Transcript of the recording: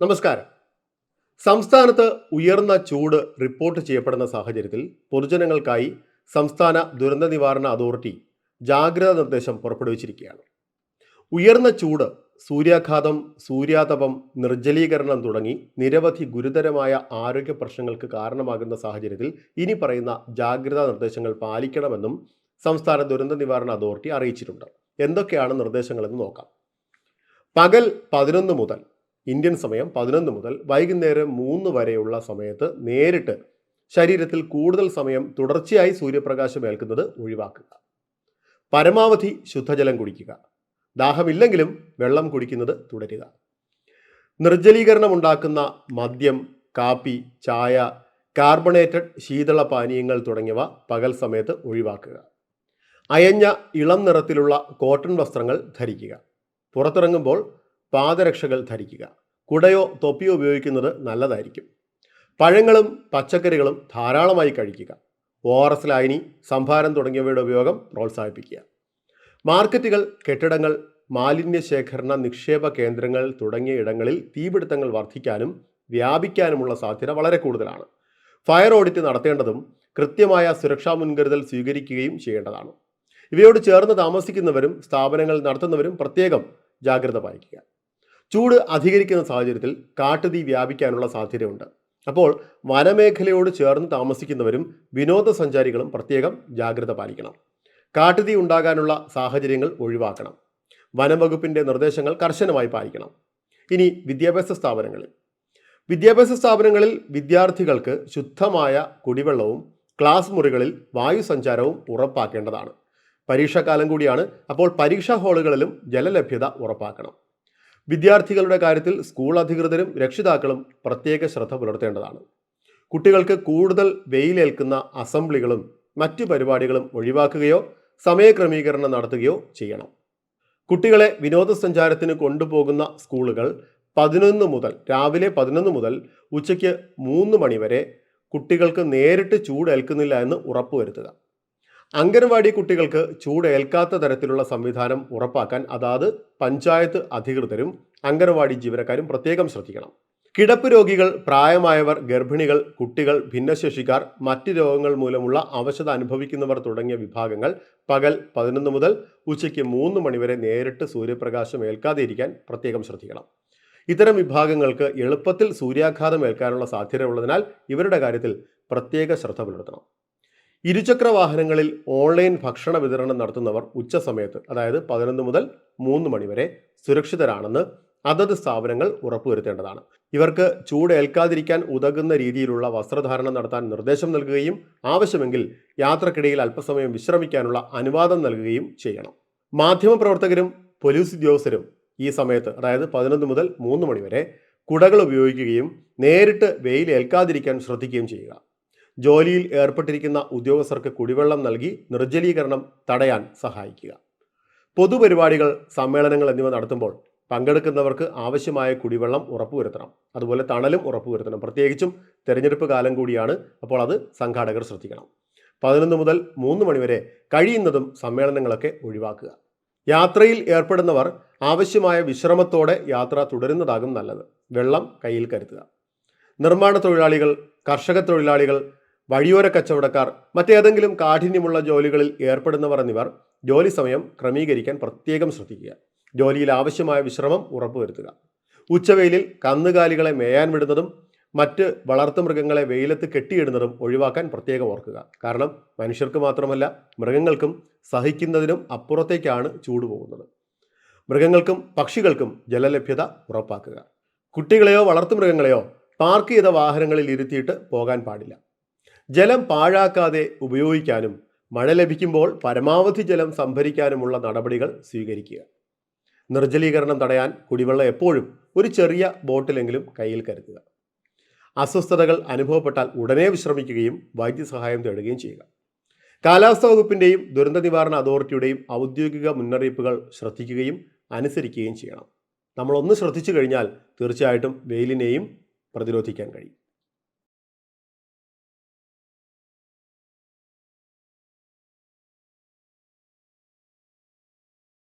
നമസ്കാരം. സംസ്ഥാനത്ത് ഉയർന്ന ചൂട് റിപ്പോർട്ട് ചെയ്യപ്പെടുന്ന സാഹചര്യത്തിൽ പൊതുജനങ്ങൾക്കായി സംസ്ഥാന ദുരന്ത നിവാരണ അതോറിറ്റി ജാഗ്രതാ നിർദ്ദേശം പുറപ്പെടുവിച്ചിരിക്കുകയാണ്. ഉയർന്ന ചൂട് സൂര്യാഘാതം സൂര്യാതപം നിർജലീകരണം തുടങ്ങി നിരവധി ഗുരുതരമായ ആരോഗ്യ പ്രശ്നങ്ങൾക്ക് കാരണമാകുന്ന സാഹചര്യത്തിൽ ഇനി പറയുന്ന ജാഗ്രതാ നിർദ്ദേശങ്ങൾ പാലിക്കണമെന്നും സംസ്ഥാന ദുരന്ത നിവാരണ അതോറിറ്റി അറിയിച്ചിട്ടുണ്ട്. എന്തൊക്കെയാണ് നിർദ്ദേശങ്ങളെന്ന് നോക്കാം. പകൽ പതിനൊന്ന് മുതൽ ഇന്ത്യൻ സമയം പതിനൊന്ന് മുതൽ വൈകുന്നേരം മൂന്ന് വരെയുള്ള സമയത്ത് നേരിട്ട് ശരീരത്തിൽ കൂടുതൽ സമയം തുടർച്ചയായി സൂര്യപ്രകാശം ഏൽക്കുന്നത് ഒഴിവാക്കുക. പരമാവധി ശുദ്ധജലം കുടിക്കുക. ദാഹമില്ലെങ്കിലും വെള്ളം കുടിക്കുന്നത് തുടരുക. നിർജലീകരണം ഉണ്ടാക്കുന്ന മദ്യം കാപ്പി ചായ കാർബണേറ്റഡ് ശീതള പാനീയങ്ങൾ തുടങ്ങിയവ പകൽ സമയത്ത് ഒഴിവാക്കുക. അയഞ്ഞ ഇളം നിറത്തിലുള്ള കോട്ടൺ വസ്ത്രങ്ങൾ ധരിക്കുക. പുറത്തിറങ്ങുമ്പോൾ പാദരക്ഷകൾ ധരിക്കുക. കുടയോ തൊപ്പിയോ ഉപയോഗിക്കുന്നത് നല്ലതായിരിക്കും. പഴങ്ങളും പച്ചക്കറികളും ധാരാളമായി കഴിക്കുക. ഒ ആർ എസ് ലായനി സംഭാരം തുടങ്ങിയവയുടെ ഉപയോഗം പ്രോത്സാഹിപ്പിക്കുക. മാർക്കറ്റുകൾ കെട്ടിടങ്ങൾ മാലിന്യ ശേഖരണ നിക്ഷേപ കേന്ദ്രങ്ങൾ തുടങ്ങിയ ഇടങ്ങളിൽ തീപിടുത്തങ്ങൾ വർദ്ധിക്കാനും വ്യാപിക്കാനുമുള്ള സാധ്യത വളരെ കൂടുതലാണ്. ഫയർ ഓഡിറ്റ് നടത്തേണ്ടതും കൃത്യമായ സുരക്ഷാ മുൻകരുതൽ സ്വീകരിക്കുകയും ചെയ്യേണ്ടതാണ്. ഇവയോട് ചേർന്ന് താമസിക്കുന്നവരും സ്ഥാപനങ്ങൾ നടത്തുന്നവരും പ്രത്യേകം ജാഗ്രത പാലിക്കുക. ചൂട് അധികരിക്കുന്ന സാഹചര്യത്തിൽ കാട്ടുതീ വ്യാപിക്കാനുള്ള സാധ്യതയുണ്ട്. അപ്പോൾ വനമേഖലയോട് ചേർന്ന് താമസിക്കുന്നവരും വിനോദസഞ്ചാരികളും പ്രത്യേകം ജാഗ്രത പാലിക്കണം. കാട്ടുതീ ഉണ്ടാകാനുള്ള സാഹചര്യങ്ങൾ ഒഴിവാക്കണം. വനംവകുപ്പിന്റെ നിർദ്ദേശങ്ങൾ കർശനമായി പാലിക്കണം. ഇനി വിദ്യാഭ്യാസ സ്ഥാപനങ്ങളിൽ. വിദ്യാഭ്യാസ സ്ഥാപനങ്ങളിൽ വിദ്യാർത്ഥികൾക്ക് ശുദ്ധമായ കുടിവെള്ളവും ക്ലാസ് മുറികളിൽ വായു സഞ്ചാരവും ഉറപ്പാക്കേണ്ടതാണ്. പരീക്ഷാകാലം കൂടിയാണ്. അപ്പോൾ പരീക്ഷാ ഹാളുകളിലും ജലലഭ്യത ഉറപ്പാക്കണം. വിദ്യാർത്ഥികളുടെ കാര്യത്തിൽ സ്കൂൾ അധികൃതരും രക്ഷിതാക്കളും പ്രത്യേക ശ്രദ്ധ പുലർത്തേണ്ടതാണ്. കുട്ടികൾക്ക് കൂടുതൽ വെയിലേൽക്കുന്ന അസംബ്ലികളും മറ്റു പരിപാടികളും ഒഴിവാക്കുകയോ സമയക്രമീകരണം നടത്തുകയോ ചെയ്യണം. കുട്ടികളെ വിനോദസഞ്ചാരത്തിന് കൊണ്ടുപോകുന്ന സ്കൂളുകൾ പതിനൊന്ന് മുതൽ രാവിലെ പതിനൊന്ന് മുതൽ ഉച്ചയ്ക്ക് മൂന്ന് മണിവരെ കുട്ടികൾക്ക് നേരിട്ട് ചൂടേൽക്കുന്നില്ല എന്ന് ഉറപ്പുവരുത്തുക. അംഗൻവാടി കുട്ടികൾക്ക് ചൂടേൽക്കാത്ത തരത്തിലുള്ള സംവിധാനം ഉറപ്പാക്കാൻ അതാത് പഞ്ചായത്ത് അധികൃതരും അംഗൻവാടി ജീവനക്കാരും പ്രത്യേകം ശ്രദ്ധിക്കണം. കിടപ്പ് രോഗികൾ പ്രായമായവർ ഗർഭിണികൾ കുട്ടികൾ ഭിന്നശേഷിക്കാർ മറ്റ് രോഗങ്ങൾ മൂലമുള്ള അവശത അനുഭവിക്കുന്നവർ തുടങ്ങിയ വിഭാഗങ്ങൾ പകൽ പതിനൊന്ന് മുതൽ ഉച്ചയ്ക്ക് മൂന്ന് മണിവരെ നേരിട്ട് സൂര്യപ്രകാശം ഏൽക്കാതെ ഇരിക്കാൻ പ്രത്യേകം ശ്രദ്ധിക്കണം. ഇത്തരം വിഭാഗങ്ങൾക്ക് എളുപ്പത്തിൽ സൂര്യാഘാതം ഏൽക്കാനുള്ള സാധ്യതയുള്ളതിനാൽ ഇവരുടെ കാര്യത്തിൽ പ്രത്യേക ശ്രദ്ധ പുലർത്തണം. ഇരുചക്ര വാഹനങ്ങളിൽ ഓൺലൈൻ ഭക്ഷണ വിതരണം നടത്തുന്നവർ ഉച്ച സമയത്ത് അതായത് പതിനൊന്ന് മുതൽ മൂന്ന് മണിവരെ സുരക്ഷിതരാണെന്ന് അതത് സ്ഥാപനങ്ങൾ ഉറപ്പുവരുത്തേണ്ടതാണ്. ഇവർക്ക് ചൂടേൽക്കാതിരിക്കാൻ ഉതകുന്ന രീതിയിലുള്ള വസ്ത്രധാരണം നടത്താൻ നിർദ്ദേശം നൽകുകയും ആവശ്യമെങ്കിൽ യാത്രക്കിടയിൽ അല്പസമയം വിശ്രമിക്കാനുള്ള അനുവാദം നൽകുകയും ചെയ്യണം. മാധ്യമപ്രവർത്തകരും പോലീസ് ഉദ്യോഗസ്ഥരും ഈ സമയത്ത് അതായത് പതിനൊന്ന് മുതൽ മൂന്ന് മണിവരെ കുടകൾ ഉപയോഗിക്കുകയും നേരിട്ട് വെയിൽ ഏൽക്കാതിരിക്കാൻ ശ്രദ്ധിക്കുകയും ചെയ്യുക. ജോലിയിൽ ഏർപ്പെട്ടിരിക്കുന്ന ഉദ്യോഗസ്ഥർക്ക് കുടിവെള്ളം നൽകി നിർജലീകരണം തടയാൻ സഹായിക്കുക. പൊതുപരിപാടികൾ സമ്മേളനങ്ങൾ എന്നിവ നടത്തുമ്പോൾ പങ്കെടുക്കുന്നവർക്ക് ആവശ്യമായ കുടിവെള്ളം ഉറപ്പുവരുത്തണം. അതുപോലെ തണലും ഉറപ്പുവരുത്തണം. പ്രത്യേകിച്ചും തെരഞ്ഞെടുപ്പ് കാലം കൂടിയാണ് അപ്പോൾ അത് സംഘാടകർ ശ്രദ്ധിക്കണം. പതിനൊന്ന് മുതൽ മൂന്ന് മണിവരെ കഴിയുന്നതും സമ്മേളനങ്ങളൊക്കെ ഒഴിവാക്കുക. യാത്രയിൽ ഏർപ്പെടുന്നവർ ആവശ്യമായ വിശ്രമത്തോടെ യാത്ര തുടരുന്നതാകും നല്ലത്. വെള്ളം കയ്യിൽ കരുതുക. നിർമ്മാണ തൊഴിലാളികൾ കർഷക തൊഴിലാളികൾ വഴിയോര കച്ചവടക്കാർ മറ്റേതെങ്കിലും കാഠിന്യമുള്ള ജോലികളിൽ ഏർപ്പെടുന്നവർ എന്നിവർ ജോലി സമയം ക്രമീകരിക്കാൻ പ്രത്യേകം ശ്രദ്ധിക്കുക. ജോലിയിൽ ആവശ്യമായ വിശ്രമം ഉറപ്പുവരുത്തുക. ഉച്ചവെയിലിൽ കന്നുകാലികളെ മേയാൻ വിടുന്നതും മറ്റ് വളർത്തുമൃഗങ്ങളെ വെയിലത്ത് കെട്ടിയിടുന്നതും ഒഴിവാക്കാൻ പ്രത്യേകം ഓർക്കുക. കാരണം മനുഷ്യർക്ക് മാത്രമല്ല മൃഗങ്ങൾക്കും സഹിക്കുന്നതിനും അപ്പുറത്തേക്കാണ് ചൂട് പോകുന്നത്. മൃഗങ്ങൾക്കും പക്ഷികൾക്കും ജലലഭ്യത ഉറപ്പാക്കുക. കുട്ടികളെയോ വളർത്തുമൃഗങ്ങളെയോ പാർക്ക് ചെയ്ത വാഹനങ്ങളിൽ ഇരുത്തിയിട്ട് പോകാൻ പാടില്ല. ജലം പാഴാക്കാതെ ഉപയോഗിക്കാനും മഴ ലഭിക്കുമ്പോൾ പരമാവധി ജലം സംഭരിക്കാനുമുള്ള നടപടികൾ സ്വീകരിക്കുക. നിർജലീകരണം തടയാൻ കുടിവെള്ളം എപ്പോഴും ഒരു ചെറിയ ബോട്ടിലെങ്കിലും കയ്യിൽ കരുതുക. അസ്വസ്ഥതകൾ അനുഭവപ്പെട്ടാൽ ഉടനെ വിശ്രമിക്കുകയും വൈദ്യസഹായം തേടുകയും ചെയ്യുക. കാലാവസ്ഥാ വകുപ്പിന്റെയും ദുരന്ത നിവാരണ അതോറിറ്റിയുടെയും ഔദ്യോഗിക മുന്നറിയിപ്പുകൾ ശ്രദ്ധിക്കുകയും അനുസരിക്കുകയും ചെയ്യണം. നമ്മളൊന്ന് ശ്രദ്ധിച്ചു കഴിഞ്ഞാൽ തീർച്ചയായിട്ടും വെയിലിനെയും പ്രതിരോധിക്കാൻ കഴിയും.